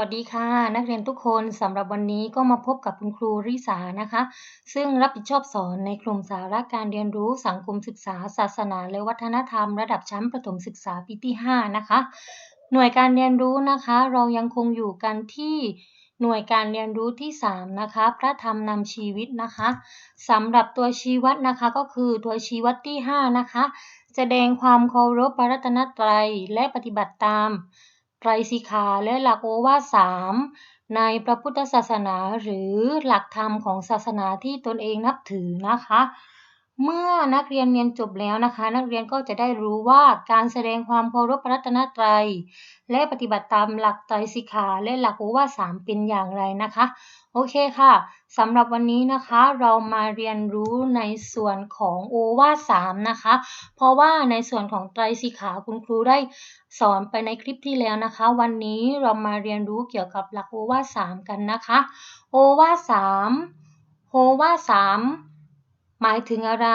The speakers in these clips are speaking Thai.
วัสดีค่ะนักเรียนทุกคนสำหรับวันนี้ก็มาพบกับคุณครูริษานะคะ ซึ่งรับผิดชอบสอนในกลุ่มสาระการเรียนรู้สังคมศึกษา ศาสนาและวัฒนธรรม ระดับชั้นประถมศึกษาปีที่ 5 นะคะ หน่วยการเรียนรู้นะคะ เรายังคงอยู่กันที่หน่วยการเรียนรู้ที่ 3 นะคะ พระธรรมนำชีวิตนะคะสำหรับตัวชี้วัดนะคะก็คือตัวชี้วัดที่ 5 นะคะ แสดงความเคารพพระรัตนตรัยและปฏิบัติตาม ไตรสิกขาและหลักโอวาทสามในพระพุทธศาสนาหรือหลักธรรมของศาสนาที่ตนเองนับถือนะคะ เมื่อนักเรียนเรียนจบแล้วนะคะ นักเรียนก็จะได้รู้ว่าการแสดงความเคารพพระรัตนตรัย และปฏิบัติตามหลักไตรสิกขาและหลักโอวาสามเป็นอย่างไรนะคะ โอเคค่ะสำหรับวันนี้นะคะเรามาเรียนรู้ในส่วนของโอวาสามนะคะ เพราะว่าในส่วนของไตรสิกขาคุณครูได้สอนไปในคลิปที่แล้วนะคะ วันนี้เรามาเรียนรู้เกี่ยวกับหลักโอวาสามกันนะคะ โอวาสามโอวาสาม หมายถึงอะไร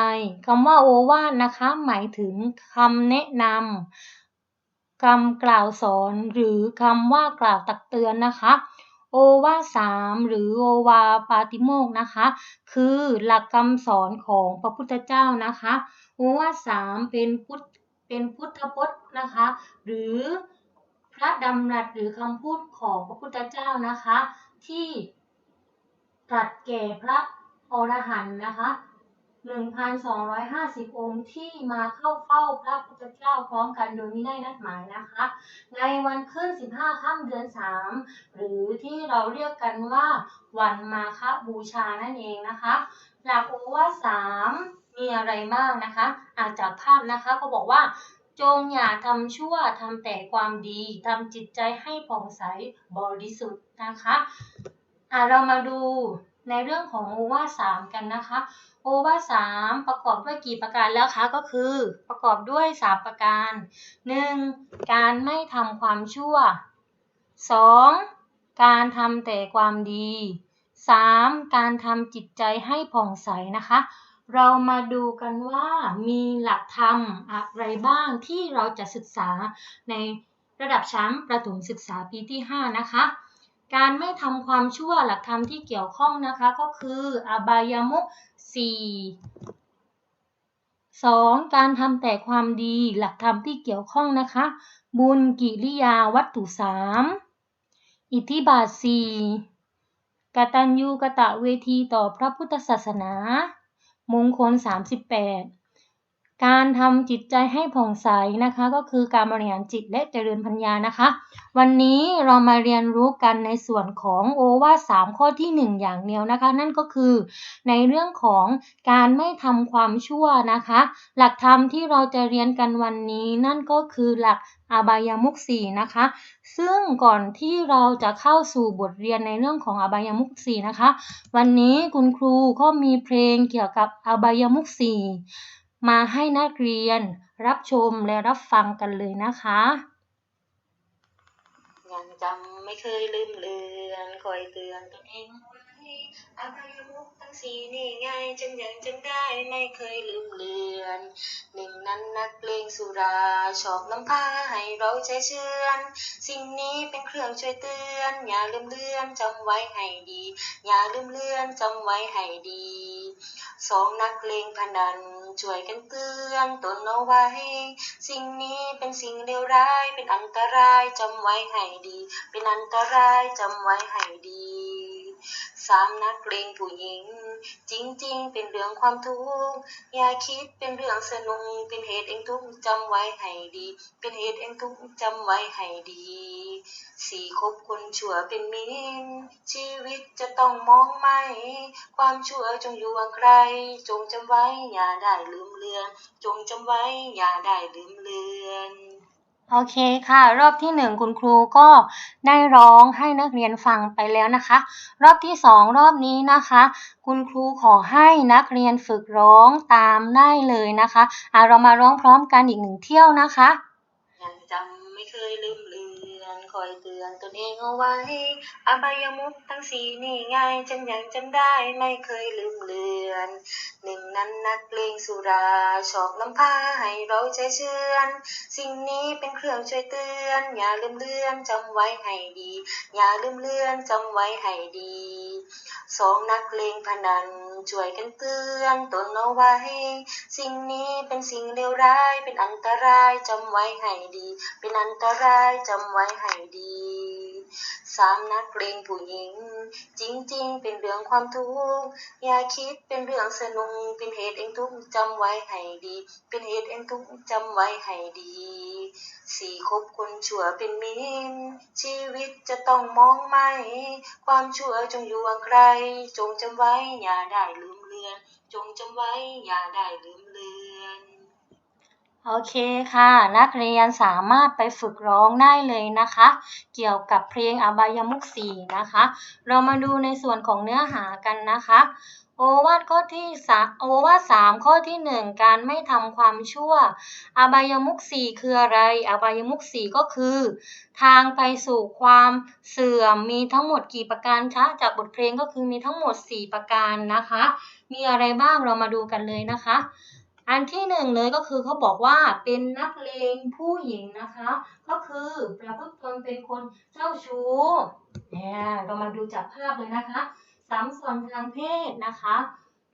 คำว่าโอวาทนะคะ หมายถึงคำแนะนำคำกล่าวสอนหรือคำว่ากล่าวตักเตือนนะคะ โอวาสามหรือโอวาปาติโมกนะคะ คือหลักคำสอนของพระพุทธเจ้านะคะ โอวาสามเป็นพุทธเป็นพุทธพจน์นะคะ หรือพระดำรัสหรือคำพูดของพระพุทธเจ้านะคะ ที่ตรัสแก่พระอรหันต์นะคะ 1,250 องค์ที่มาเข้าเฝ้าพระพุทธเจ้าพร้อมกันโดยไม่ได้นัดหมายนะคะ ในวันขึ้น 15 ค่ำเดือน 3 หรือที่เราเรียกกันว่าวันมาฆบูชานั่นเองนะคะหลักโอวาสามมีอะไรบ้างนะคะ อาจจากภาพนะคะก็บอกว่าจงอย่าทำชั่วทำแต่ความดีทำจิตใจให้ผ่องใสบริสุทธิ์นะคะอะเรามาดู ในเรื่องของโอวาสามกันนะคะ โอวาสามประกอบด้วยกี่ประการแล้วคะก็คือประกอบด้วยสามประการ 1. การไม่ทำความชั่ว 2. การทำแต่ความดี 3. การทำจิตใจให้ผ่องใสนะคะ เรามาดูกันว่ามีหลักธรรมอะไรบ้างที่เราจะศึกษาในระดับชั้นประถมศึกษาปีที่ 5 นะคะ การไม่ทำความชั่วหลักธรรมที่เกี่ยวข้องนะคะก็คืออบายมุขสี่สองการทำแต่ความดีหลักธรรมที่เกี่ยวข้องนะคะ บุญกิริยาวัตถุสามอิทธิบาทสี่กตัญญูกะตะเวทีต่อพระพุทธศาสนา มงคล 38 การทำจิตใจให้ผ่องใสนะคะก็คือการบริหารจิตและเจริญปัญญานะคะ วันนี้เรามาเรียนรู้กันในส่วนของโอวาทสามข้อที่ 1 อย่างเดียวนะคะ นั่นก็คือในเรื่องของการไม่ทำความชั่วนะคะ หลักธรรมที่เราจะเรียนกันวันนี้นั่นก็คือหลักอบายมุขสี่นะคะ ซึ่งก่อนที่เราจะเข้าสู่บทเรียนในเรื่องของอบายมุขสี่นะคะ วันนี้คุณครูก็มีเพลงเกี่ยวกับอบายมุขสี่ มาให้นักเรียนรับชมและรับฟังกันเลยนะคะยังจำไม่เคยลืมเลือนคอยเตือนตนเอง อบายมุขทั้งสี่นี่ไงจึงยังจึงได้ไม่เคยลืมเลือน หนึ่งนั้นนักเลงสุราชอบนำพาให้เราใจเชื่อน สิ่งนี้เป็นเครื่องช่วยเตือน อย่าลืมเลือนจำไว้ให้ดี อย่าลืมเลือนจำไว้ให้ดีสองนักเลงพนันช่วยกันเตือนตนเอาไว้ สิ่งนี้เป็นสิ่งเลวร้ายเป็นอันตรายจำไว้ให้ดี เป็นอันตรายจำไว้ให้ดี สามนักเลงผู้หญิง จริง ๆ เป็นเรื่องความทุกข์อย่าคิดเป็นเรื่องสนุกเป็นเหตุเองทุกข์จำไว้ให้ดี เป็นเหตุเองทุกข์จำไว้ให้ดีสี่คบคนชั่วเป็นมิตรชีวิตจะต้องมองไม่ ความชั่วจงอยู่ห่างไกลจงจำไว้อย่าได้ลืมเลือน จงจำไว้อย่าได้ลืมเลือน โอเคค่ะ รอบที่หนึ่งคุณครูก็ได้ร้องให้นักเรียนฟังไปแล้วนะคะ รอบที่สองรอบนี้นะคะ คุณครูขอให้นักเรียนฝึกร้องตามได้เลยนะคะอะเรามาร้องพร้อมกันอีกหนึ่งเที่ยวนะคะยังจำไม่เคยลืมลืม คอยเตือนตนเองเอาไว้ อบายมุขทั้งสี่นี่ไงฉันยังจำได้ไม่เคยลืมเลือน หนึ่งนั้นนักเลงสุราชอบนำพาให้เราใจเชื่อน สิ่งนี้เป็นเครื่องช่วยเตือน อย่าลืมเลือนจำไว้ให้ดี อย่าลืมเลือนจำไว้ให้ดีสองนักเลงพนันช่วยกันเตือนตนเอาไว้ สิ่งนี้เป็นสิ่งเลวร้าย เป็นอันตรายจำไว้ให้ดี เป็นอันตรายจำไว้ให้ดีสามนักเลงผู้หญิง จริง ๆ เป็นเรื่องความทุกข์อย่าคิดเป็นเรื่องสนุกเป็นเหตุเองทุกข์จำไว้ให้ดี เป็นเหตุเองทุกข์จำไว้ให้ดีสี่คบคนชั่วเป็นมิตรชีวิตจะต้องมองไม่ ความชั่วจงอยู่ห่างไกลจงจำไว้อย่าได้ลืมเลือน จงจำไว้อย่าได้ลืมเลือน โอเคค่ะ นักเรียนสามารถไปฝึกร้องได้เลยนะคะ เกี่ยวกับเพลงอบายมุขสีนะคะ เรามาดูในส่วนของเนื้อหากันนะคะ โอวาทข้อที่สามโอวาทสามข้อที่หนึ่งการไม่ทำความชั่ว อบายมุขสี่คืออะไร อบายมุขสี่ก็คือ ทางไปสู่ความเสื่อมมีทั้งหมดกี่ประการคะจากบทเพลงก็คือมีทั้งหมด 4 ประการนะคะ มีอะไรบ้างเรามาดูกันเลยนะคะ อันที่หนึ่งเลยก็คือเขาบอกว่าเป็นนักเลงผู้หญิงนะคะ ก็คือประพฤติตนเป็นคนเจ้าชู้เนี่ยเรามาดูจากภาพเลยนะคะสามส่วนทางเพศนะคะ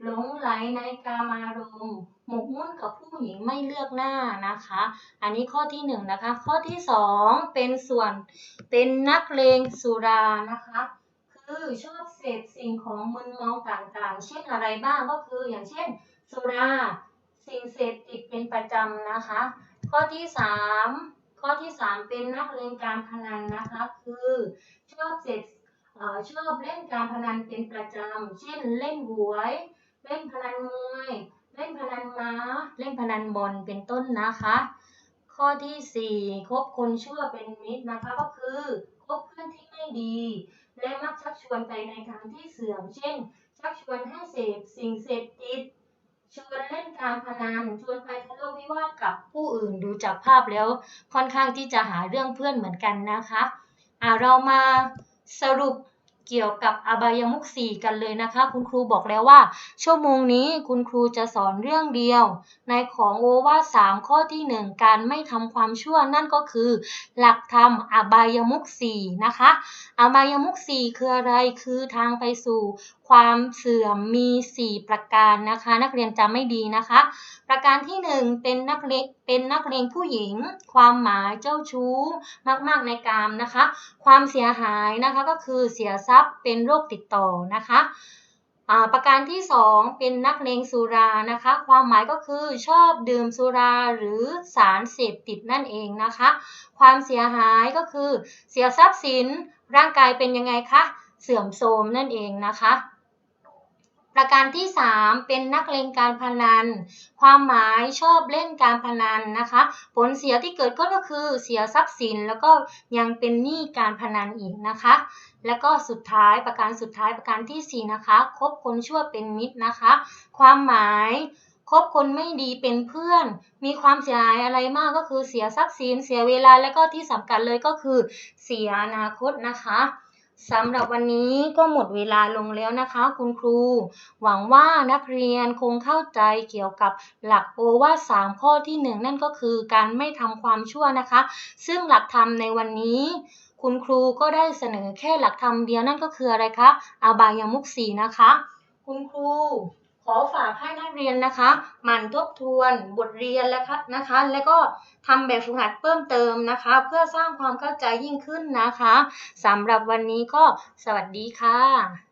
หลงไหลในกามารมณ์หมกมุ่นกับผู้หญิงไม่เลือกหน้านะคะ อันนี้ข้อที่หนึ่งนะคะ ข้อที่สองเป็นส่วนเป็นนักเลงสุรานะคะ คือชอบเสพสิ่งของมึนเมาต่างๆ เช่นอะไรบ้างก็คืออย่างเช่น สุรา สิ่งเสพติดเป็นประจำนะคะ ข้อที่สามข้อที่สามเป็นนักเล่นการพนันนะคะคือชอบเสพชอบเล่นการพนันเป็นประจำ เช่นเล่นหวย เล่นพนันมวย เล่นพนันม้า เล่นพนันบอลเป็นต้นนะคะ ข้อที่สี่คบคนชั่วเป็นมิตรนะคะก็คือคบเพื่อนที่ไม่ดี และมักชักชวนไปในทางที่เสื่อม เช่น ชักชวนให้เสพสิ่งเสพ การพนันชวนไปทะเลาะวิวาทกับผู้อื่นดูจากภาพแล้วค่อนข้างที่จะหาเรื่องเพื่อนเหมือนกันนะคะอ่าเรามาสรุปเกี่ยวกับอบายมุขสี่กันเลยนะคะ คุณครูบอกแล้วว่า ชั่วโมงนี้คุณครูจะสอนเรื่องเดียว ในของโอวาสามข้อที่หนึ่งการไม่ทำความชั่วนั่นก็คือ หลักธรรมอบายมุขสี่นะคะอบายมุขสี่คืออะไรคือทางไปสู่ความเสื่อมมี 4 ประการนะคะ นักเรียนจำไม่ดีนะคะ ประการที่ 1 เป็นนักเลงเป็นนักเลงผู้หญิง ความหมายเจ้าชู้มาก ๆ ในกามนะคะ ความเสียหายนะคะก็คือเสียทรัพย์เป็นโรคติดต่อนะคะประการที่ 2 เป็นนักเลงสุรานะคะ ความหมายก็คือชอบดื่มสุราหรือสารเสพติดนั่นเองนะคะ ความเสียหายก็คือเสียทรัพย์สินร่างกายเป็นยังไงคะเสื่อมโทรมนั่นเองนะคะ ประการที่ 3 เป็นนักเลงการพนัน ความหมายชอบเล่นการพนันนะคะ ผลเสียที่เกิดก็คือเสียทรัพย์สิน แล้วก็ยังเป็นหนี้การพนันอีกนะคะ แล้วก็สุดท้ายประการสุดท้ายประการที่ 4 นะคะคบคนชั่วเป็นมิตรนะคะ ความหมายคบคนไม่ดีเป็นเพื่อน มีความเสียหายอะไรมากก็คือเสียทรัพย์สิน เสียเวลาและก็ที่สำคัญเลยก็คือเสียอนาคตนะคะ สำหรับวันนี้ก็หมดเวลาลงแล้วนะคะ คุณครู หวังว่านักเรียนคงเข้าใจเกี่ยวกับหลักโอวาสามข้อที่หนึ่งนั่นก็คือการไม่ทำความชั่วนะคะ ซึ่งหลักธรรมในวันนี้ คุณครูก็ได้เสนอแค่หลักธรรมเดียวนั่นก็คืออะไรคะ อบายามุกสีนะคะ คุณครู ขอฝากให้นักเรียนนะคะหมั่นทบทวนบทเรียนแล้วนะคะ แล้วก็ทำแบบฝึกหัดเพิ่มเติมนะคะ เพื่อสร้างความเข้าใจยิ่งขึ้นนะคะสำหรับวันนี้ก็สวัสดีค่ะ